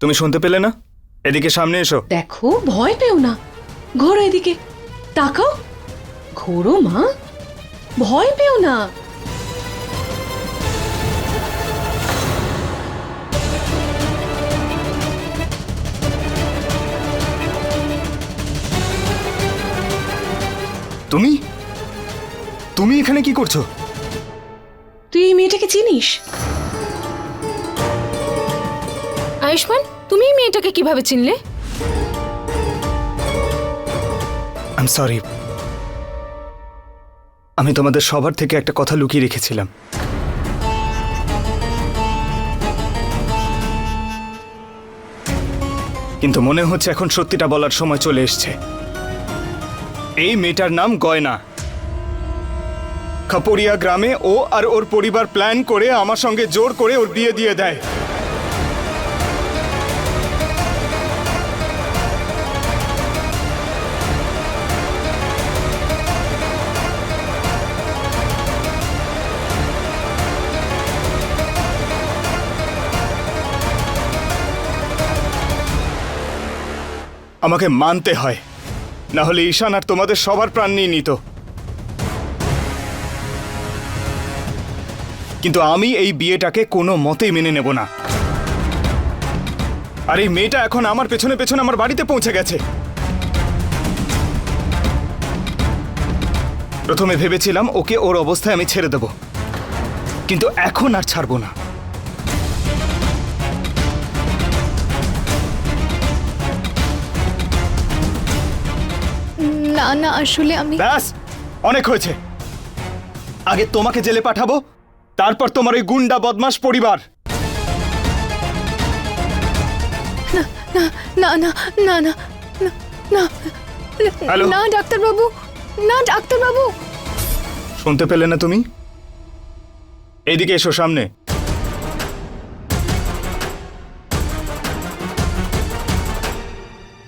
তুমি শুনতে পেলে না? এদিকে সামনে এসো। দেখো ভয় পেও না। ঘোরো এদিকে। তাকাও। ঘোরো মা। ভয় পেও না। তুমি? তুমি এখানে কি করছ? তুই এই মেয়েটাকে চিনিস? আয়ুষ্মান, তুমি মেয়েটাকে কীভাবে চিনলে? আই সরি আমি তোমাদের সবার থেকে একটা কথা লুকিয়ে রেখেছিলাম। কিন্তু মনে হচ্ছে এখন সত্যিটা বলার সময় চলে এসছে। এই মেয়েটার নাম গয়না। খাপড়িয়া গ্রামে ও আর ওর পরিবার প্ল্যান করে আমার সঙ্গে জোর করে ওর বিয়ে দিয়ে দেয়। আমাকে মানতে হয়। না হলে ঈশান আর তোমাদের সবার প্রাণ নিয়ে নিত। কিন্তু আমি এই বিয়েটাকে কোনো মতেই মেনে নেব না। আর এই মেয়েটা এখন আমার পেছনে পেছনে আমার বাড়িতে পৌঁছে গেছে। প্রথমে ভেবেছিলাম ওকে ওর অবস্থায় আমি ছেড়ে দেব। কিন্তু এখন আর ছাড়বো না। না না আসলে আমি ব্যাস অনেক হয়েছে। আগে তোমাকে জেলে পাঠাবো তারপর তোমার ওই গুন্ডা বদমাস পরিবার। না না না না না না হ্যালো? না ডাক্তারবাবু না ডাক্তারবাবু। শুনতে পেলে না তুমি? এইদিকে এসো সামনে।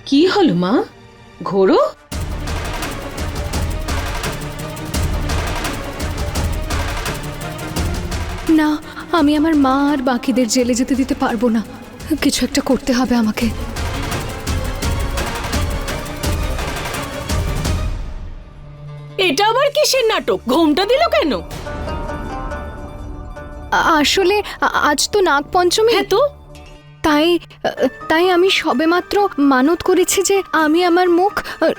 কি হলো মা? ঘোরো? না আমি আমার মা আর বাকিদের জেলে যেতে দিতে পারব না। কিছু একটা করতে হবে আমাকে। এটা আবার কিসের নাটক? ঘুমটা দিল কেন? আসলে আজ তো নাগ পঞ্চমী হ্যাঁ তো। তাই তাই আমি সবেমাত্র মানত করেছি যে আমি আমার মুখ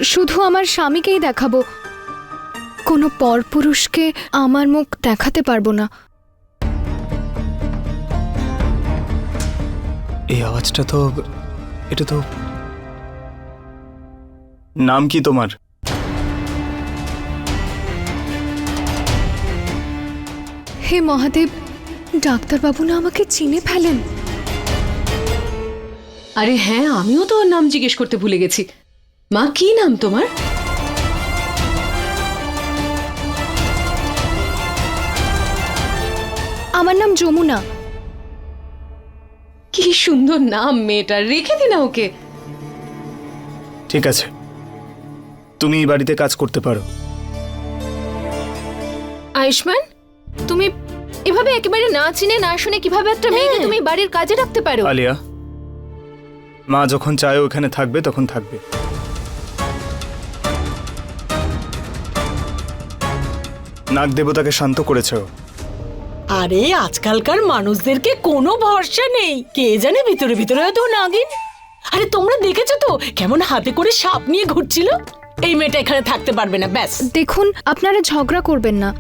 শুধু আমার স্বামীকেই দেখাবো। কোনো পরপুরুষকে আমার মুখ দেখাতে পারব না। এই আওয়াজটা তো এটা তো নাম কি তোমার? হে মহাদেব ডাক্তারবাবু না আমাকে চিনে ফেলেন। আরে হ্যাঁ আমিও তো ওর নাম জিজ্ঞেস করতে ভুলে গেছি। মা কি নাম তোমার? আমার নাম যমুনা। কি সুন্দর নাম মেয়েটা রেখে দিনা ওকে। ঠিক আছে। তুমি এই বাড়িতে কাজ করতে পারো। আয়ুষ্মান তুমি এভাবে একেবারে না চিনে না শুনে কীভাবে একটা মেয়েকে তুমি বাড়ির কাজে রাখতে পারো? আলিয়া মা যখন চায় ওখানে থাকবে তখন থাকবে। নাগ দেবতাকে শান্ত করেছে ও। আরে আজকালকার মানুষদেরকে কোনো ভরসা নেই। কে জানে ভিতরে ভিতরে হয়তো নাগিন। আরে তোমরা দেখেছ তো কেমন হাতে করে সাপ নিয়ে ঘুরছিল? এই মেয়েটা এখানে থাকতে পারবে না ব্যাস। দেখুন আপনারা ঝগড়া করবেন না।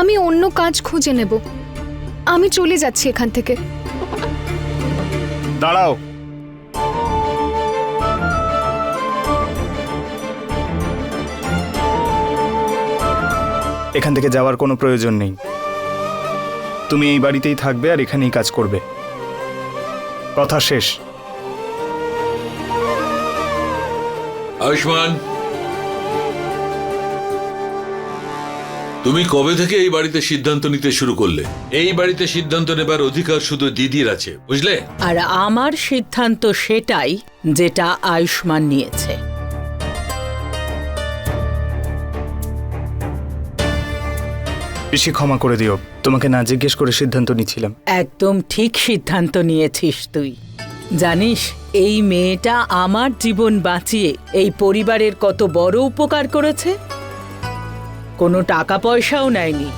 আমি অন্য কাজ খুঁজে নেব। আমি চলে যাচ্ছি এখান থেকে। দাঁড়াও। এখান থেকে যাওয়ার কোনো প্রয়োজন নেই। তুমি এই বাড়িতেই থাকবে আর এখানেই কাজ করবে। কথা শেষ। আয়ুষ্মান তুমি কবে থেকে এই বাড়িতে সিদ্ধান্ত নিতে শুরু করলে? এই বাড়িতে সিদ্ধান্ত নেবার অধিকার শুধু দিদির আছে বুঝলে? আর আমার সিদ্ধান্ত সেটাই যেটা আয়ুষ্মান নিয়েছে। বেশি ক্ষমা করে দিও। তোমাকে না জিজ্ঞেস করে সিদ্ধান্ত নিচ্ছিলাম। একদম ঠিক সিদ্ধান্ত নিয়েছিস তুই। জানিস এই মেয়েটা আমার জীবন বাঁচিয়ে এই পরিবারের কত বড় উপকার করেছে? কোনো টাকা পয়সাও নেয়নি।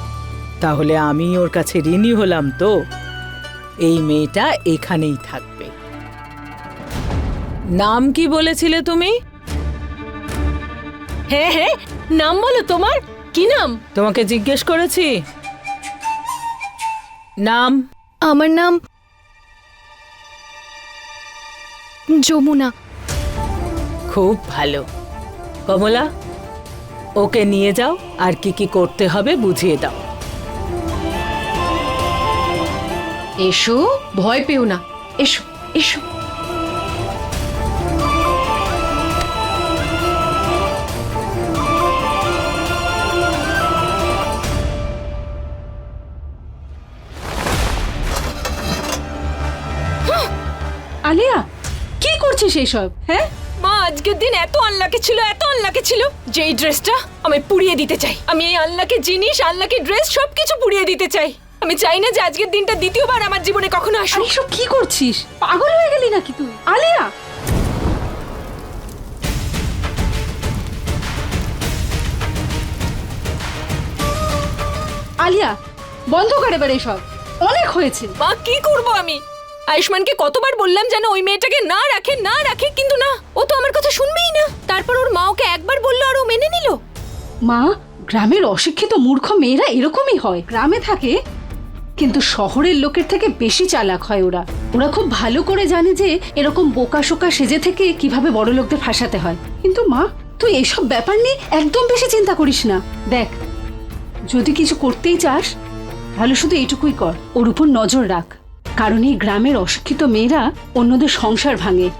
তাহলে আমি ওর কাছে ঋণী হলাম তো? এই মেয়েটা এখানেই থাকবে। নাম কি বলেছিলে তুমি? হ্যাঁ হ্যাঁ নাম বলো তোমার। কি নাম? তোমাকে জিজ্ঞেস করেছি। নাম? আমার নাম যমুনা। খুব ভালো। কমলা ওকে নিয়ে যাও আর কি কি করতে হবে বুঝিয়ে দাও। এসো ভয় পেও না। এসো এসো। আলিয়া কি করছিস এসব হ্যাঁ? মা আজকের দিন এত আনলাকে ছিল এত আনলাকে ছিল। যে এই ড্রেসটা আমি পুড়িয়ে দিতে চাই। আমি এই আনলাকে জিনিস আনলাকে ড্রেস সবকিছু পুড়িয়ে দিতে চাই। আমি চাই না যে আজকের দিনটা দ্বিতীয়বার আমার জীবনে কখনো আরে আসুক এসব কি করছিস? পাগল হয়ে গেলি নাকি তুই? আলিয়া! আলিয়া বন্ধ কর এবার এসব। অনেক হয়েছে। মা কি করব আমি? আয়ুষ্মানকে কতবার বললাম যেন ওই মেয়েটাকে না রাখে না রাখে, কিন্তু না, ও তো আমার কথা শুনবেই না। তারপর ওর মা ওকে একবার বলল আর ও মেনে নিল। মা, গ্রামের অশিক্ষিত মূর্খ মেয়েরা এরকমই হয়। গ্রামে থাকে, কিন্তু শহরের লোকের থেকে বেশি চালাক হয় ওরা। ওরা খুব ভালো করে জানে যে এরকম বোকা শোকা সেজে থেকে কীভাবে বড় লোকদের ফাঁসাতে হয়। কিন্তু মা, তুই এসব ব্যাপার নিয়ে একদম বেশি চিন্তা করিস না। দেখ, যদি কিছু করতেই চাস, তাহলে শুধু এইটুকুই কর, ওর উপর নজর রাখ। কারণ এই গ্রামের অশিক্ষিত মেয়েরা অন্যদের সংসার ভাঙে।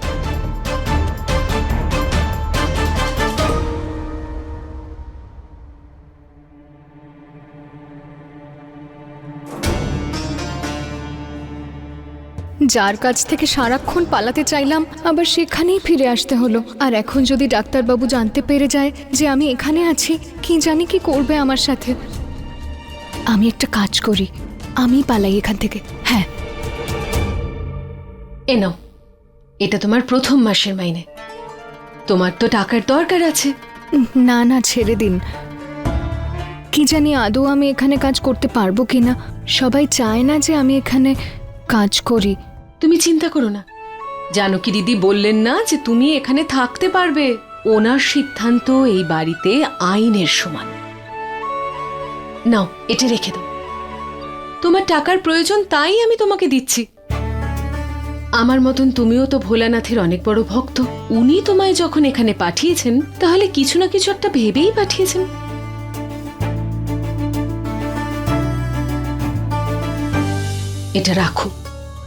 যার কাছ থেকে সারাক্ষণ পালাতে চাইলাম, আবার সেখানেই ফিরে আসতে হলো। আর এখন যদি ডাক্তারবাবু জানতে পেরে যায় যে আমি এখানে আছি, কি জানি কি করবে আমার সাথে। আমি একটা কাজ করি। আমি পালাই এখান থেকে। হ্যাঁ এ নাও এটা তোমার প্রথম মাসের মাইনে। তোমার তো টাকার দরকার আছে। না না ছেড়ে দিন। কি জানি আদৌ আমি এখানে কাজ করতে পারব কিনা। সবাই চায় না যে আমি এখানে কাজ করি। তুমি চিন্তা করো না। জানো কি দিদি বললেন না যে তুমি এখানে থাকতে পারবে। ওনার সিদ্ধান্ত এই বাড়িতে আইনের সমান। নাও এটা রেখে দাও। তোমার টাকার প্রয়োজন তাই আমি তোমাকে দিচ্ছি। আমার মতন তুমিও তো ভোলানাথের অনেক বড় ভক্ত। উনি তোমায় যখন এখানে পাঠিয়েছেন, তাহলে কিছু না কিছু একটা ভেবেই পাঠিয়েছেন। এটা রাখো।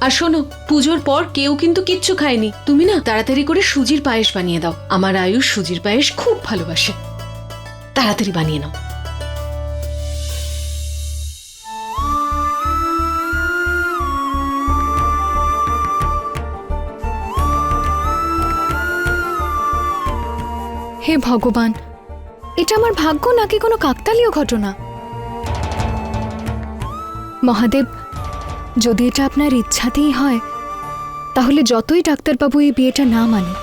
আর শোনো, পুজোর পর কেউ কিন্তু কিচ্ছু খায়নি। তুমি না তাড়াতাড়ি করে সুজির পায়েস বানিয়ে দাও। আমার আয়ুষ সুজির পায়েস খুব ভালোবাসে। তাড়াতাড়ি বানিয়ে নাও। হে ভগবান, এটা আমার ভাগ্য নাকি কোনো কাকতালীয় ঘটনা? মহাদেব, যদি এটা আপনার ইচ্ছাতেই হয়, তাহলে যতই ডাক্তারবাবু এই বিয়েটা না মানুক,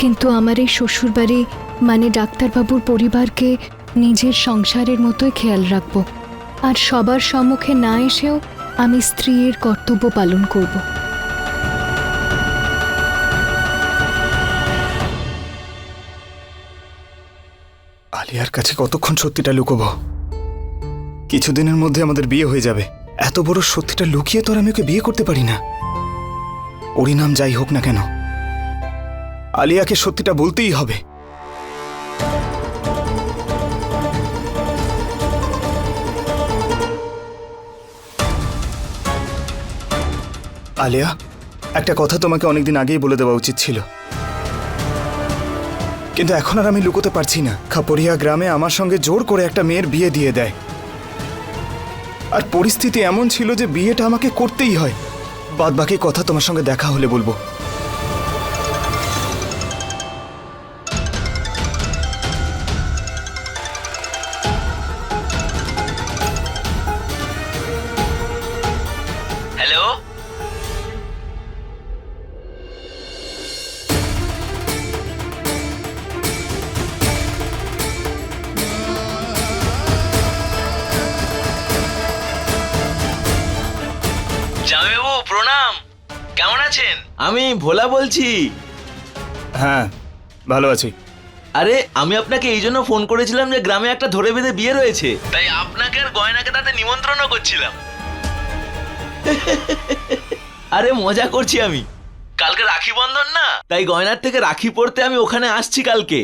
কিন্তু আমার এই শ্বশুরবাড়ি মানে ডাক্তারবাবুর পরিবারকে নিজের সংসারের মতোই খেয়াল রাখব। আর সবার সম্মুখে না এসেও আমি স্ত্রীর কর্তব্য পালন করব। আলিয়ার কাছে কতক্ষণ সত্যিটা লুকোবো? কিছুদিনের মধ্যে আমাদের বিয়ে হয়ে যাবে। এত বড় সত্যিটা লুকিয়ে তো আর আমি ওকে বিয়ে করতে পারি না। ওরই নাম যাই হোক না কেন। আলিয়াকে সত্যিটা বলতেই হবে। আলিয়া, একটা কথা তোমাকে অনেকদিন আগেই বলে দেওয়া উচিত ছিল। কিন্তু এখন আর আমি লুকোতে পারছি না। খাপড়িয়া গ্রামে আমার সঙ্গে জোর করে একটা মেয়ের বিয়ে দিয়ে দেয়। আর পরিস্থিতি এমন ছিল যে বিয়েটা আমাকে করতেই হয়। বাদ বাকি কথা তোমার সঙ্গে দেখা হলে বলব। আছেন? আমি ভোলা বলছি। হ্যাঁ ভালো আছি। আরে আমি আপনাকে এই জন্য ফোন করেছিলাম যে গ্রামে একটা ধরে বেঁধে বিয়ে রয়েছে। তাই আপনাকে আর গয়নাকে তাতে নিমন্ত্রণও করছিলাম। আরে মজা করছি আমি। কালকে রাখি বন্ধন না? তাই গয়নার থেকে রাখি পড়তে আমি ওখানে আসছি কালকে।